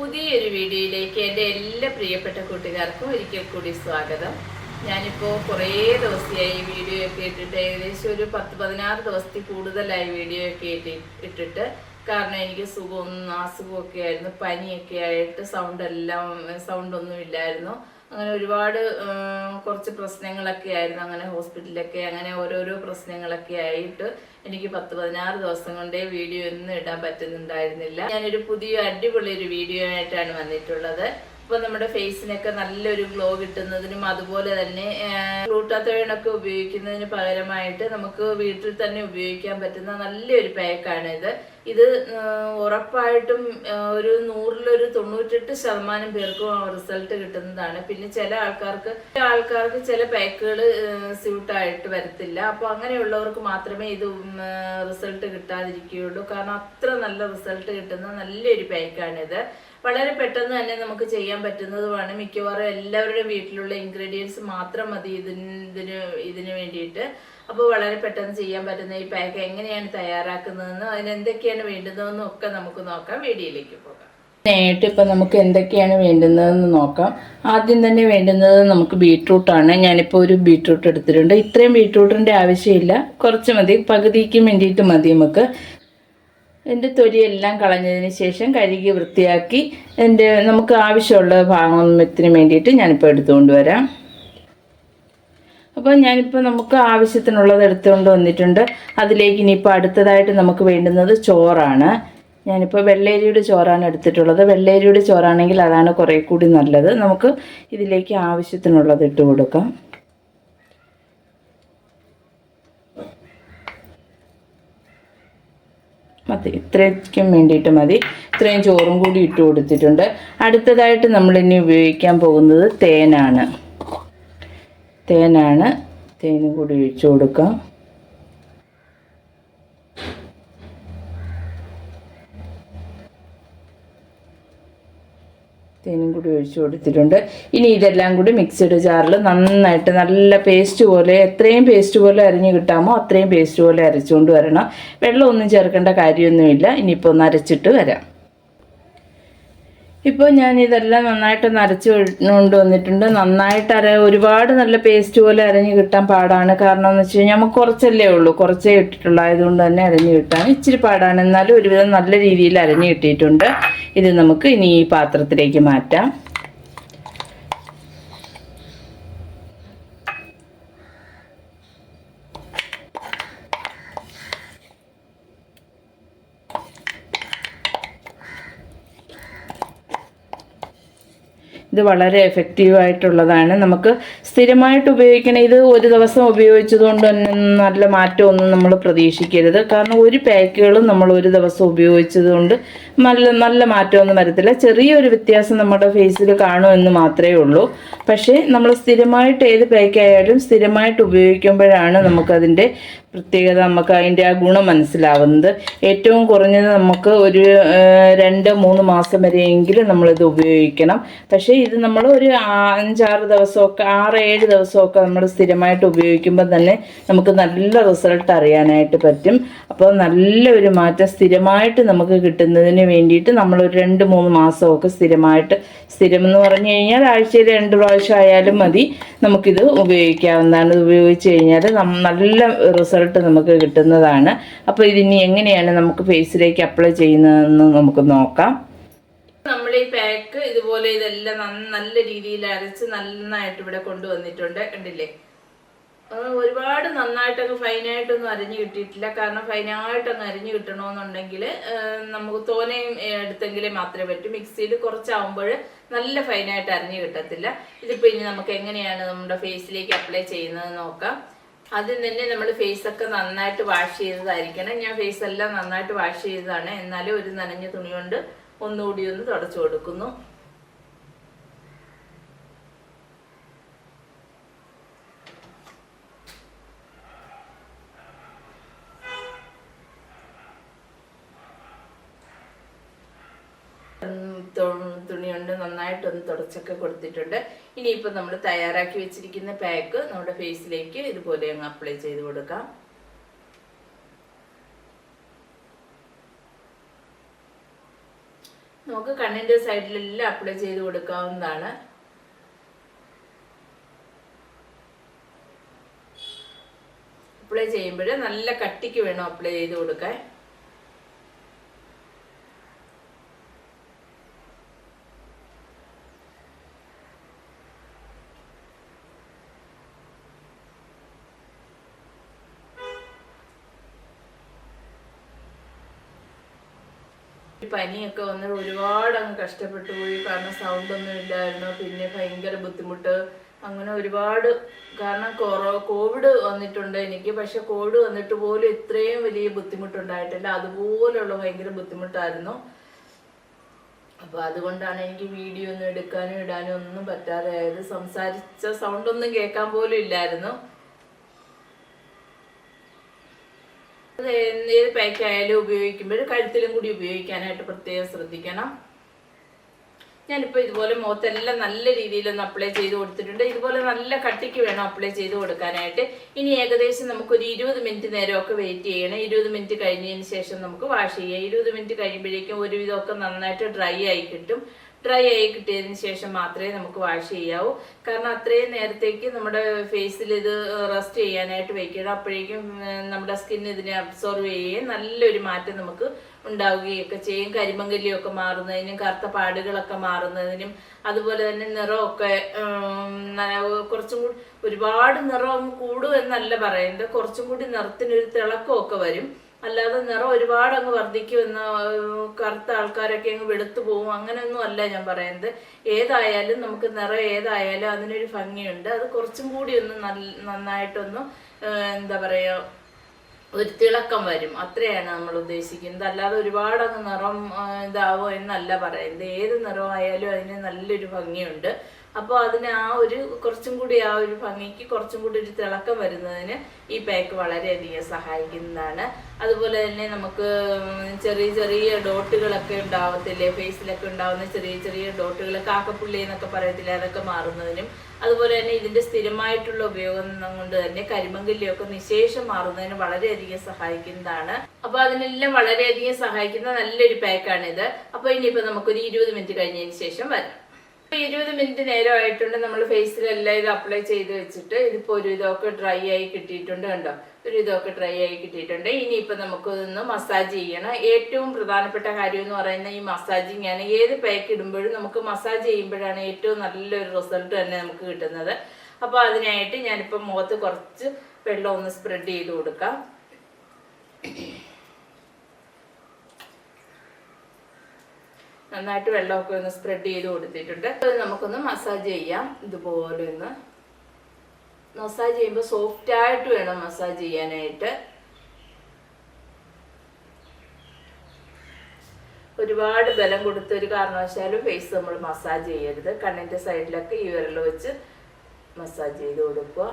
പുതിയൊരു വീഡിയോയിലേക്ക് എന്റെ എല്ലാ പ്രിയപ്പെട്ട കൂട്ടുകാർക്കും ഒരിക്കൽ കൂടി സ്വാഗതം. ഞാനിപ്പോൾ കുറേ ദിവസമായി വീഡിയോ ഒക്കെ ഇട്ടിട്ട് ഏകദേശം ഒരു പത്ത് പതിനാറ് ദിവസത്തിൽ കൂടുതലായി വീഡിയോ ഒക്കെ ഇട്ടി ഇട്ടിട്ട് കാരണം എനിക്ക് സുഖമൊന്നും അസുഖമൊക്കെ ആയിരുന്നു പനിയൊക്കെ ആയിട്ട് സൗണ്ട് എല്ലാം സൗണ്ട് ഒന്നും ഇല്ലായിരുന്നു. അങ്ങനെ ഒരുപാട് കുറച്ച് പ്രശ്നങ്ങളൊക്കെ ആയിരുന്നു. അങ്ങനെ ഹോസ്പിറ്റലിലൊക്കെ അങ്ങനെ ഓരോരോ പ്രശ്നങ്ങളൊക്കെ ആയിട്ട് എനിക്ക് പത്ത് പതിനാറ് ദിവസം കൊണ്ടേ വീഡിയോ ഒന്നും ഇടാൻ പറ്റുന്നുണ്ടായിരുന്നില്ല. ഞാനൊരു പുതിയ അടിപൊളി ഒരു വീഡിയോ ആയിട്ടാണ് വന്നിട്ടുള്ളത്. അപ്പൊ നമ്മുടെ ഫേസിനൊക്കെ നല്ലൊരു ഗ്ലോ കിട്ടുന്നതിനും അതുപോലെ തന്നെ ഗ്ലൂട്ടാത്തോണൊക്കെ ഉപയോഗിക്കുന്നതിന് പകരമായിട്ട് നമുക്ക് വീട്ടിൽ തന്നെ ഉപയോഗിക്കാൻ പറ്റുന്ന നല്ലൊരു പാക്കാണ് ഇത് ഇത് ആ, ഉറപ്പായിട്ടും ഒരു നൂറിലൊരു തൊണ്ണൂറ്റെട്ട് ശതമാനം പേർക്കും റിസൾട്ട് കിട്ടുന്നതാണ്. പിന്നെ ചില ആൾക്കാർക്ക് ആൾക്കാർക്ക് ചില പാക്കുകൾ സ്യൂട്ടായിട്ട് വരത്തില്ല. അപ്പൊ അങ്ങനെയുള്ളവർക്ക് മാത്രമേ ഇത് റിസൾട്ട് കിട്ടാതിരിക്കുകയുള്ളൂ. കാരണം അത്ര നല്ല റിസൾട്ട് കിട്ടുന്ന നല്ലൊരു പാക്കാണിത്. വളരെ പെട്ടെന്ന് തന്നെ നമുക്ക് ചെയ്യാൻ പറ്റുന്നതുമാണ് മിക്കവാറും എല്ലാവരുടെയും വീട്ടിലുള്ള ഇൻഗ്രീഡിയൻസ് മാത്രം മതി ഇതിന് ഇതിന് ഇതിന് വേണ്ടിയിട്ട്. അപ്പോൾ വളരെ പെട്ടെന്ന് ചെയ്യാൻ പറ്റുന്ന ഈ പാക്ക് എങ്ങനെയാണ് തയ്യാറാക്കുന്നതെന്നും അതിനെന്തൊക്കെയാണ് വേണ്ടുന്നതെന്നും ഒക്കെ നമുക്ക് നോക്കാം. വീഡിയോയിലേക്ക് പോകാം. ആയിട്ട് ഇപ്പം നമുക്ക് എന്തൊക്കെയാണ് വേണ്ടുന്നതെന്ന് നോക്കാം. ആദ്യം തന്നെ വേണ്ടുന്നത് നമുക്ക് ബീട്രൂട്ടാണ്. ഞാനിപ്പോൾ ഒരു ബീട്രൂട്ട് എടുത്തിട്ടുണ്ട്. ഇത്രയും ബീട്രൂട്ടിന്റെ ആവശ്യമില്ല. കുറച്ച് മതി. പകുതിക്ക് വേണ്ടിയിട്ട് മതി നമുക്ക്. എന്റെ തൊലിയെല്ലാം കളഞ്ഞതിന് ശേഷം കഴുകി വൃത്തിയാക്കി എന്റെ നമുക്ക് ആവശ്യമുള്ള ഭാഗത്തിന് വേണ്ടിയിട്ട് ഞാനിപ്പോൾ എടുത്തുകൊണ്ട് വരാം. അപ്പോൾ ഞാനിപ്പോൾ നമുക്ക് ആവശ്യത്തിനുള്ളത് എടുത്തുകൊണ്ട് വന്നിട്ടുണ്ട്. അതിലേക്ക് ഇനിയിപ്പോൾ അടുത്തതായിട്ട് നമുക്ക് വേണ്ടുന്നത് ചോറാണ്. ഞാനിപ്പോൾ വെള്ളേരിയുടെ ചോറാണ് എടുത്തിട്ടുള്ളത്. വെള്ളേരിയുടെ ചോറാണെങ്കിൽ അതാണ് കുറേ കൂടി നല്ലത്. നമുക്ക് ഇതിലേക്ക് ആവശ്യത്തിനുള്ളത് ഇട്ട് കൊടുക്കാം. മതി. ഇത്രയ്ക്കും വേണ്ടിയിട്ട് മതി. ഇത്രയും ചോറും കൂടി ഇട്ട് കൊടുത്തിട്ടുണ്ട്. അടുത്തതായിട്ട് നമ്മൾ ഇനി ഉപയോഗിക്കാൻ പോകുന്നത് തേനാണ്. തേനാണ്. തേനും കൂടി ഒഴിച്ചു കൊടുക്കാം. തേനും കൂടി ഒഴിച്ചു കൊടുത്തിട്ടുണ്ട്. ഇനി ഇതെല്ലാം കൂടി മിക്സിയുടെ ജാറിൽ നന്നായിട്ട് നല്ല പേസ്റ്റ് പോലെ എത്രയും പേസ്റ്റ് പോലെ അരിഞ്ഞ് കിട്ടാമോ അത്രയും പേസ്റ്റ് പോലെ അരച്ചുകൊണ്ട് വരണം. വെള്ളമൊന്നും ചേർക്കേണ്ട കാര്യമൊന്നുമില്ല. ഇനിയിപ്പോൾ ഒന്ന് അരച്ചിട്ട് വരാം. ഇപ്പോൾ ഞാൻ ഇതെല്ലാം നന്നായിട്ട് നരച്ച് കൊണ്ട് വന്നിട്ടുണ്ട് നന്നായിട്ട് അര ഒരുപാട് നല്ല പേസ്റ്റ് പോലെ അരഞ്ഞ് കിട്ടാൻ പാടാണ്. കാരണം എന്ന് വെച്ച് കഴിഞ്ഞാൽ നമുക്ക് കുറച്ചല്ലേ ഉള്ളൂ. കുറച്ചേ ഇട്ടിട്ടുള്ളൂ. ആയതുകൊണ്ട് തന്നെ അരഞ്ഞ് കിട്ടാൻ ഇച്ചിരി പാടാണ്. എന്നാലും ഒരുവിധം നല്ല രീതിയിൽ അരഞ്ഞ് കിട്ടിയിട്ടുണ്ട്. ഇത് നമുക്ക് ഇനി ഈ പാത്രത്തിലേക്ക് മാറ്റാം. വളരെ എഫക്റ്റീവ് ആയിട്ടുള്ളതാണ് നമുക്ക് സ്ഥിരമായിട്ട് ഉപയോഗിക്കണ ഇത് ഒരു ദിവസം ഉപയോഗിച്ചതുകൊണ്ട് തന്നെ നല്ല മാറ്റമൊന്നും നമ്മൾ പ്രതീക്ഷിക്കരുത്. കാരണം ഒരു പാക്കുകളും നമ്മൾ ഒരു ദിവസം ഉപയോഗിച്ചതുകൊണ്ട് നല്ല നല്ല മാറ്റമൊന്നും വരത്തില്ല. ചെറിയൊരു വ്യത്യാസം നമ്മുടെ ഫേസിൽ കാണുമെന്ന് മാത്രമേ ഉള്ളൂ. പക്ഷേ നമ്മൾ സ്ഥിരമായിട്ട് ഏത് പാക്കായാലും സ്ഥിരമായിട്ട് ഉപയോഗിക്കുമ്പോഴാണ് നമുക്കതിന്റെ പ്രത്യേകത നമുക്ക് അതിന്റെ ആ ഗുണം മനസ്സിലാവുന്നത്. ഏറ്റവും കുറഞ്ഞത് നമുക്ക് ഒരു രണ്ട് മൂന്ന് മാസം വരെയെങ്കിലും നമ്മളിത് ഉപയോഗിക്കണം. പക്ഷേ ഇത് നമ്മൾ ഒരു അഞ്ചാറ് ദിവസമൊക്കെ ആറ് ഏഴ് ദിവസമൊക്കെ നമ്മൾ സ്ഥിരമായിട്ട് ഉപയോഗിക്കുമ്പോൾ തന്നെ നമുക്ക് നല്ല റിസൾട്ട് അറിയാനായിട്ട് പറ്റും. അപ്പോൾ നല്ല ഒരു മാറ്റം സ്ഥിരമായിട്ട് നമുക്ക് കിട്ടുന്നതിന് വേണ്ടിയിട്ട് നമ്മൾ ഒരു രണ്ട് മൂന്ന് മാസമൊക്കെ സ്ഥിരമായിട്ട് സ്ഥിരം എന്ന് പറഞ്ഞു കഴിഞ്ഞാൽ ആഴ്ചയിൽ രണ്ട് പ്രാവശ്യം ആയാലും മതി നമുക്കിത് ഉപയോഗിക്കാവുന്നതാണ്. ഇത് ഉപയോഗിച്ച് കഴിഞ്ഞാൽ നല്ല റിസൾട്ട് നമുക്ക് കിട്ടുന്നതാണ്. അപ്പോൾ ഇതിനി എങ്ങനെയാണ് നമുക്ക് ഫേസിലേക്ക് അപ്ലൈ ചെയ്യുന്നതെന്ന് നമുക്ക് നോക്കാം. നമ്മൾ ഈ പാക്ക് ഇതുപോലെ ഇതെല്ലാം നല്ല രീതിയിൽ അരച്ച് നന്നായിട്ട് ഇവിടെ കൊണ്ടുവന്നിട്ടുണ്ട്. കണ്ടില്ലേ? ഒരുപാട് നന്നായിട്ടൊക്കെ ഫൈനായിട്ടൊന്നും അരിഞ്ഞു കിട്ടിയിട്ടില്ല. കാരണം ഫൈനായിട്ടങ്ങ് അരിഞ്ഞു കിട്ടണമെന്നുണ്ടെങ്കിൽ നമുക്ക് തോനെയും എടുത്തെങ്കിലേ മാത്രമേ പറ്റൂ. മിക്സിയിൽ കുറച്ചാവുമ്പോൾ നല്ല ഫൈനായിട്ട് അരിഞ്ഞു കിട്ടത്തില്ല. ഇതിപ്പോൾ ഇനി നമുക്ക് എങ്ങനെയാണ് നമ്മുടെ ഫേസിലേക്ക് അപ്ലൈ ചെയ്യുന്നത് നോക്കാം. ആദ്യം തന്നെ നമ്മൾ ഫേസൊക്കെ നന്നായിട്ട് വാഷ് ചെയ്തതായിരിക്കണം. ഞാൻ ഫേസ് എല്ലാം നന്നായിട്ട് വാഷ് ചെയ്തതാണ്. എന്നാലും ഒരു നനഞ്ഞ തുണി കൊണ്ട് ഒന്നുകൂടി ഒന്ന് തുടച്ചു കൊടുക്കുന്നു. തുണിയുണ്ട് നന്നായിട്ടൊന്ന് തുടച്ചൊക്കെ കൊടുത്തിട്ടുണ്ട്. ഇനിയിപ്പോൾ നമ്മൾ തയ്യാറാക്കി വെച്ചിരിക്കുന്ന പാക്ക് നമ്മുടെ ഫേസിലേക്ക് ഇതുപോലെ അങ്ങ് അപ്ലൈ ചെയ്ത് കൊടുക്കാം. നമുക്ക് സൈഡിലെല്ലാം അപ്ലൈ ചെയ്ത് കൊടുക്കാവുന്നതാണ്. അപ്ലൈ ചെയ്യുമ്പോൾ നല്ല കട്ടിക്ക് വേണം അപ്ലൈ ചെയ്ത് കൊടുക്കാൻ. പനിയൊക്കെ വന്ന് ഒരുപാട് അങ്ങ് കഷ്ടപ്പെട്ടു പോയി. കാരണം സൗണ്ട് ഒന്നും ഇല്ലായിരുന്നു. പിന്നെ ഭയങ്കര ബുദ്ധിമുട്ട്. അങ്ങനെ ഒരുപാട് കാരണം കൊറോ കോവിഡ് വന്നിട്ടുണ്ട് എനിക്ക്. പക്ഷെ കോവിഡ് വന്നിട്ട് പോലും ഇത്രയും വലിയ ബുദ്ധിമുട്ടുണ്ടായിട്ടില്ല. അതുപോലുള്ള ഭയങ്കര ബുദ്ധിമുട്ടായിരുന്നു. അപ്പൊ അതുകൊണ്ടാണ് എനിക്ക് വീഡിയോ ഒന്നും എടുക്കാനും ഇടാനും ഒന്നും പറ്റാതെ ആയത്. സംസാരിച്ച സൗണ്ട് ഒന്നും കേൾക്കാൻ പോലും ഇല്ലായിരുന്നു. ഏത് പാക്ക് ആയാലും ഉപയോഗിക്കുമ്പോൾ കഴുത്തിലും കൂടി ഉപയോഗിക്കാനായിട്ട് പ്രത്യേകം ശ്രദ്ധിക്കണം. ഞാനിപ്പോൾ ഇതുപോലെ മുഖത്തെല്ലാം നല്ല രീതിയിലൊന്ന് അപ്ലൈ ചെയ്ത് കൊടുത്തിട്ടുണ്ട്. ഇതുപോലെ നല്ല കട്ടിക്ക് വേണം അപ്ലൈ ചെയ്ത് കൊടുക്കാനായിട്ട്. ഇനി ഏകദേശം നമുക്കൊരു ഇരുപത് മിനിറ്റ് നേരമൊക്കെ വെയിറ്റ് ചെയ്യണം. ഇരുപത് മിനിറ്റ് കഴിഞ്ഞതിന് ശേഷം നമുക്ക് വാഷ് ചെയ്യാം. ഇരുപത് മിനിറ്റ് കഴിയുമ്പോഴേക്കും ഒരുവിധമൊക്കെ നന്നായിട്ട് ഡ്രൈ ആയി കിട്ടും. ഡ്രൈ ആയി കിട്ടിയതിന് ശേഷം മാത്രമേ നമുക്ക് വാഷ് ചെയ്യാവൂ. കാരണം അത്രയും നേരത്തേക്ക് നമ്മുടെ ഫേസിൽ ഇത് റെസ്റ്റ് ചെയ്യാനായിട്ട് വെക്കണം അപ്പോഴേക്കും നമ്മുടെ സ്കിൻ ഇതിനെ അബ്സോർവ് ചെയ്യുകയും നല്ലൊരു മാറ്റം നമുക്ക് ഉണ്ടാവുകയൊക്കെ ചെയ്യും. കരിമങ്കല്ലിയൊക്കെ മാറുന്നതിനും കറുത്ത പാടുകളൊക്കെ മാറുന്നതിനും അതുപോലെ തന്നെ നിറമൊക്കെ കുറച്ചും കൂടി ഒരുപാട് നിറം കൂടും എന്നല്ല പറയുന്നത്. കുറച്ചും കൂടി നിറത്തിനൊരു തിളക്കമൊക്കെ വരും. അല്ലാതെ നിറം ഒരുപാട് അങ്ങ് വർദ്ധിക്കുമെന്ന് കറുത്ത ആൾക്കാരൊക്കെ അങ്ങ് വെളുത്തു പോകും അങ്ങനെയൊന്നും അല്ല ഞാൻ പറയുന്നത്. ഏതായാലും നമുക്ക് നിറം ഏതായാലും അതിനൊരു ഭംഗിയുണ്ട്. അത് കുറച്ചും കൂടി ഒന്ന് നന്നായിട്ടൊന്ന് എന്താ പറയുക ഒരു തിളക്കം വരും. അത്രയാണ് നമ്മൾ ഉദ്ദേശിക്കുന്നത്. അല്ലാതെ ഒരുപാട് അങ്ങ് നിറം ഇതാവോ എന്നല്ല പറയുന്നത്. ഏത് നിറമായാലും അതിന് നല്ലൊരു ഭംഗിയുണ്ട്. അപ്പോൾ അതിന് ആ ഒരു കുറച്ചും കൂടി ആ ഒരു ഭംഗിക്ക് കുറച്ചും കൂടി ഒരു തിളക്കം വരുന്നതിന് ഈ പാക്ക് വളരെയധികം സഹായിക്കുന്നതാണ്. അതുപോലെ തന്നെ നമുക്ക് ചെറിയ ചെറിയ ഡോട്ടുകളൊക്കെ ഉണ്ടാവത്തില്ലേ? ഫേസിലൊക്കെ ഉണ്ടാവുന്ന ചെറിയ ചെറിയ ഡോട്ടുകൾ കാക്കപ്പുള്ളി എന്നൊക്കെ പറയത്തില്ലേ? അതൊക്കെ മാറുന്നതിനും. അതുപോലെ തന്നെ ഇതിന്റെ സ്ഥിരമായിട്ടുള്ള ഉപയോഗം കൊണ്ട് തന്നെ കരിമങ്കല്ലിയൊക്കെ നിശേഷം മാറുന്നതിന് വളരെയധികം സഹായിക്കുന്നതാണ്. അപ്പൊ അതിനെല്ലാം വളരെയധികം സഹായിക്കുന്ന നല്ലൊരു പാക്കാണിത്. അപ്പൊ ഇനിയിപ്പോ നമുക്കൊരു ഇരുപത് മിനിറ്റ് കഴിഞ്ഞതിന് ശേഷം വരാം. ഇരുപത് മിനിറ്റ് നേരം ആയിട്ടുണ്ട്. നമ്മൾ ഫേസിലെല്ലാം ഇത് അപ്ലൈ ചെയ്ത് വെച്ചിട്ട് ഇതിപ്പോ ഒരു ഇതൊക്കെ ഡ്രൈ ആയി കിട്ടിയിട്ടുണ്ട് കണ്ടോ? ഒരു ഇതൊക്കെ ഡ്രൈ ആയി കിട്ടിയിട്ടുണ്ട്. ഇനിയിപ്പോൾ നമുക്ക് ഇതൊന്ന് മസാജ് ചെയ്യണം. ഏറ്റവും പ്രധാനപ്പെട്ട കാര്യം എന്ന് പറയുന്ന ഈ മസാജിങ് ആണ്. ഏത് പാക്ക് ഇടുമ്പോഴും നമുക്ക് മസാജ് ചെയ്യുമ്പോഴാണ് ഏറ്റവും നല്ലൊരു റിസൾട്ട് തന്നെ നമുക്ക് കിട്ടുന്നത്. അപ്പൊ അതിനായിട്ട് ഞാനിപ്പോ മുഖത്ത് കുറച്ച് വെള്ളം ഒന്ന് സ്പ്രെഡ് ചെയ്ത് കൊടുക്കാം. നന്നായിട്ട് വെള്ളമൊക്കെ ഒന്ന് സ്പ്രെഡ് ചെയ്ത് കൊടുത്തിട്ടുണ്ട്. അത് നമുക്കൊന്ന് മസാജ് ചെയ്യാം. ഇതുപോലെ ഒന്ന് മസാജ് ചെയ്യുമ്പോൾ സോഫ്റ്റ് ആയിട്ട് വേണം മസാജ് ചെയ്യാനായിട്ട്. ഒരുപാട് ബലം കൊടുത്ത ഒരു കാരണവശാലും ഫേസ് നമ്മൾ മസാജ് ചെയ്യരുത്. കണ്ണിന്റെ സൈഡിലൊക്കെ ഈ വിരൽ വെച്ച് മസാജ് ചെയ്ത് കൊടുക്കുക.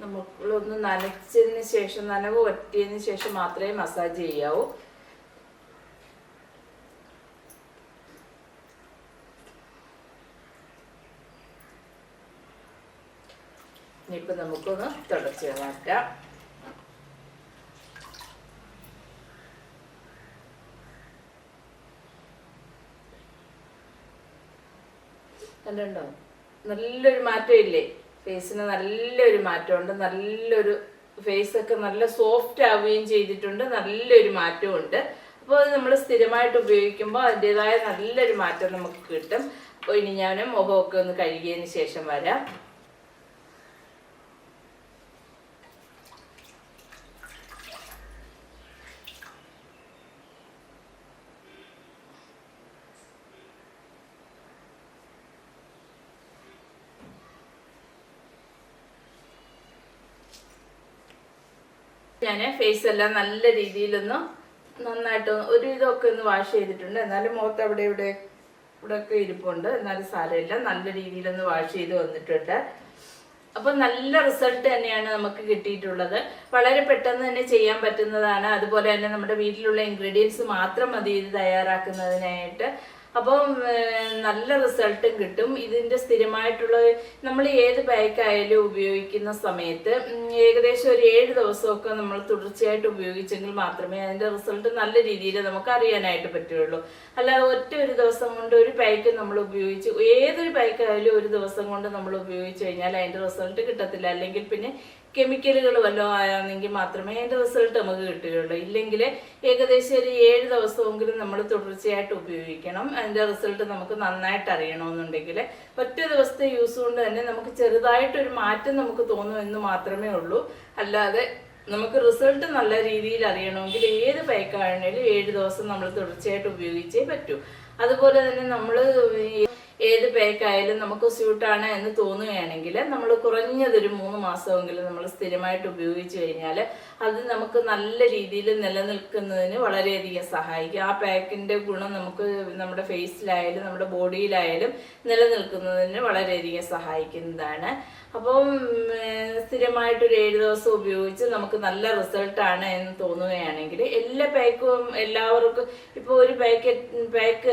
നമ്മളൊന്ന് നനച്ചതിന് ശേഷം നനവ് പറ്റിയതിന് ശേഷം മാത്രമേ മസാജ് ചെയ്യാവൂ. ഇനിയിപ്പോ നമുക്കൊന്ന് തുടച്ച് മാറ്റാം. കണ്ടുണ്ടോ നല്ലൊരു മാറ്റം ഇല്ലേ? ഫേസിന് നല്ലൊരു മാറ്റമുണ്ട്. നല്ലൊരു ഫേസ് ഒക്കെ നല്ല സോഫ്റ്റ് ആവുകയും ചെയ്തിട്ടുണ്ട്. നല്ലൊരു മാറ്റവും ഉണ്ട് അപ്പോൾ അത് നമ്മൾ സ്ഥിരമായിട്ട് ഉപയോഗിക്കുമ്പോൾ അതിന്റെതായ നല്ലൊരു മാറ്റം നമുക്ക് കിട്ടും. അപ്പോൾ ഇനി ഞാൻ മുഖമൊക്കെ ഒന്ന് കഴുകിയതിന് ശേഷം വരാം. ഞാൻ ഫേസ് എല്ലാം നല്ല രീതിയിലൊന്ന് നന്നായിട്ട് ഒരു ഇതൊക്കെ ഒന്ന് വാഷ് ചെയ്തിട്ടുണ്ട്. എന്നാലും മുഖത്ത് അവിടെ ഇവിടെ ഇവിടെ ഒക്കെ ഇരിപ്പുണ്ട്. എന്നാലും സാരമില്ല നല്ല രീതിയിലൊന്ന് വാഷ് ചെയ്ത് വന്നിട്ടുണ്ട്. അപ്പൊ നല്ല റിസൾട്ട് തന്നെയാണ് നമുക്ക് കിട്ടിയിട്ടുള്ളത്. വളരെ പെട്ടെന്ന് തന്നെ ചെയ്യാൻ പറ്റുന്നതാണ്. അതുപോലെ തന്നെ നമ്മുടെ വീട്ടിലുള്ള ഇൻഗ്രീഡിയൻസ് മാത്രം മതി ഇത് തയ്യാറാക്കുന്നതിനായിട്ട്. അപ്പം നല്ല റിസൾട്ടും കിട്ടും. ഇതിന്റെ സ്ഥിരമായിട്ടുള്ള നമ്മൾ ഏത് പാക്കായാലും ഉപയോഗിക്കുന്ന സമയത്ത് ഏകദേശം ഒരു ഏഴ് ദിവസമൊക്കെ നമ്മൾ തുടർച്ചയായിട്ട് ഉപയോഗിച്ചെങ്കിൽ മാത്രമേ അതിന്റെ റിസൾട്ട് നല്ല രീതിയിൽ നമുക്ക് അറിയാനായിട്ട് പറ്റുള്ളൂ അല്ലാതെ ഒറ്റ ഒരു ദിവസം കൊണ്ട് ഒരു പാക്ക് നമ്മൾ ഉപയോഗിച്ച് ഏതൊരു പാക്കായാലും ഒരു ദിവസം കൊണ്ട് നമ്മൾ ഉപയോഗിച്ച് കഴിഞ്ഞാൽ അതിന്റെ റിസൾട്ട് കിട്ടത്തില്ല. അല്ലെങ്കിൽ പിന്നെ കെമിക്കലുകൾ വല്ലതും ആയാണെങ്കിൽ മാത്രമേ അതിന്റെ റിസൾട്ട് നമുക്ക് കിട്ടുകയുള്ളൂ. ഇല്ലെങ്കിൽ ഏകദേശം ഒരു ഏഴ് ദിവസമെങ്കിലും നമ്മൾ തുടർച്ചയായിട്ട് ഉപയോഗിക്കണം. അതിന്റെ റിസൾട്ട് നമുക്ക് നന്നായിട്ട് അറിയണമെന്നുണ്ടെങ്കിൽ ഒറ്റ ദിവസത്തെ യൂസ് കൊണ്ട് തന്നെ നമുക്ക് ചെറുതായിട്ടൊരു മാറ്റം നമുക്ക് തോന്നുമെന്ന് മാത്രമേ ഉള്ളൂ. അല്ലാതെ നമുക്ക് റിസൾട്ട് നല്ല രീതിയിൽ അറിയണമെങ്കിൽ ഏത് പൈക്കാണെങ്കിലും ഏഴ് ദിവസം നമ്മൾ തുടർച്ചയായിട്ട് ഉപയോഗിച്ചേ പറ്റൂ. അതുപോലെ തന്നെ നമ്മൾ ഏത് പേക്കായാലും നമുക്ക് സ്യൂട്ടാണ് എന്ന് തോന്നുകയാണെങ്കിൽ നമ്മൾ കുറഞ്ഞതൊരു മൂന്ന് മാസമെങ്കിലും നമ്മൾ സ്ഥിരമായിട്ട് ഉപയോഗിച്ച് കഴിഞ്ഞാൽ അത് നമുക്ക് നല്ല രീതിയിൽ നിലനിൽക്കുന്നതിന് വളരെയധികം സഹായിക്കും. ആ പാക്കിന്റെ ഗുണം നമുക്ക് നമ്മുടെ ഫേസിലായാലും നമ്മുടെ ബോഡിയിലായാലും നിലനിൽക്കുന്നതിന് വളരെയധികം സഹായിക്കുന്നതാണ്. അപ്പം സ്ഥിരമായിട്ട് സ്ഥിരമായിട്ടൊരു ഏഴ് ദിവസം ഉപയോഗിച്ച് നമുക്ക് നല്ല റിസൾട്ടാണ് എന്ന് തോന്നുകയാണെങ്കിൽ എല്ലാ പാക്കും എല്ലാവർക്കും ഇപ്പോൾ ഒരു പാക്ക് പാക്ക്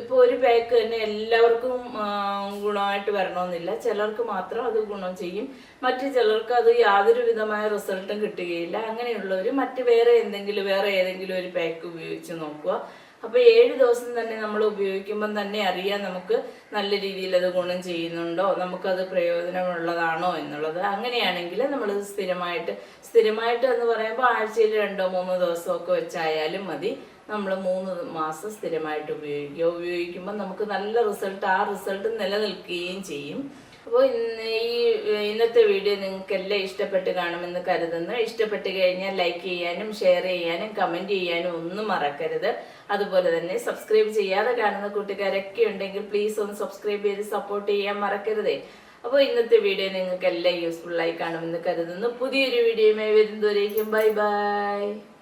ഇപ്പോൾ ഒരു പാക്ക് തന്നെ എല്ലാവർക്കും ആ, ഗുണമായിട്ട് വരണമെന്നില്ല. ചിലർക്ക് മാത്രം അത് ഗുണം ചെയ്യും. മറ്റു ചിലർക്ക് അത് യാതൊരു വിധമായ റിസൾട്ടും കിട്ടുകയില്ല. അങ്ങനെയുള്ളവർ മറ്റ് വേറെ എന്തെങ്കിലും വേറെ ഏതെങ്കിലും ഒരു പാക്ക് ഉപയോഗിച്ച് നോക്കുക. അപ്പൊ ഏഴ് ദിവസം തന്നെ നമ്മൾ ഉപയോഗിക്കുമ്പം തന്നെ അറിയാം നമുക്ക് നല്ല രീതിയിൽ അത് ഗുണം ചെയ്യുന്നുണ്ടോ നമുക്കത് പ്രയോജനമുള്ളതാണോ എന്നുള്ളത്. അങ്ങനെയാണെങ്കിൽ നമ്മൾ സ്ഥിരമായിട്ട് സ്ഥിരമായിട്ട് എന്ന് പറയുമ്പോൾ ആഴ്ചയിൽ രണ്ടോ മൂന്നോ ദിവസമൊക്കെ വെച്ചായാലും മതി. നമ്മൾ മൂന്ന് മാസം സ്ഥിരമായിട്ട് ഉപയോഗിക്കുക. ഉപയോഗിക്കുമ്പോൾ നമുക്ക് നല്ല റിസൾട്ട് ആ റിസൾട്ട് നിലനിൽക്കുകയും ചെയ്യും. അപ്പോൾ ഇന്ന് ഈ ഇന്നത്തെ വീഡിയോ നിങ്ങൾക്ക് എല്ലാം ഇഷ്ടപ്പെട്ട് കാണുമെന്ന് കരുതുന്നു. ഇഷ്ടപ്പെട്ട് കഴിഞ്ഞാൽ ലൈക്ക് ചെയ്യാനും ഷെയർ ചെയ്യാനും കമന്റ് ചെയ്യാനും ഒന്നും മറക്കരുത്. അതുപോലെ തന്നെ സബ്സ്ക്രൈബ് ചെയ്യാതെ കാണുന്ന കൂട്ടുകാരൊക്കെ ഉണ്ടെങ്കിൽ പ്ലീസ് ഒന്ന് സബ്സ്ക്രൈബ് ചെയ്ത് സപ്പോർട്ട് ചെയ്യാൻ മറക്കരുതേ. അപ്പോൾ ഇന്നത്തെ വീഡിയോ നിങ്ങൾക്ക് എല്ലാം യൂസ്ഫുള്ളായി കാണുമെന്ന് കരുതുന്നു. പുതിയൊരു വീഡിയോയുമായി വരുന്നതുവരേക്കും. Bye bye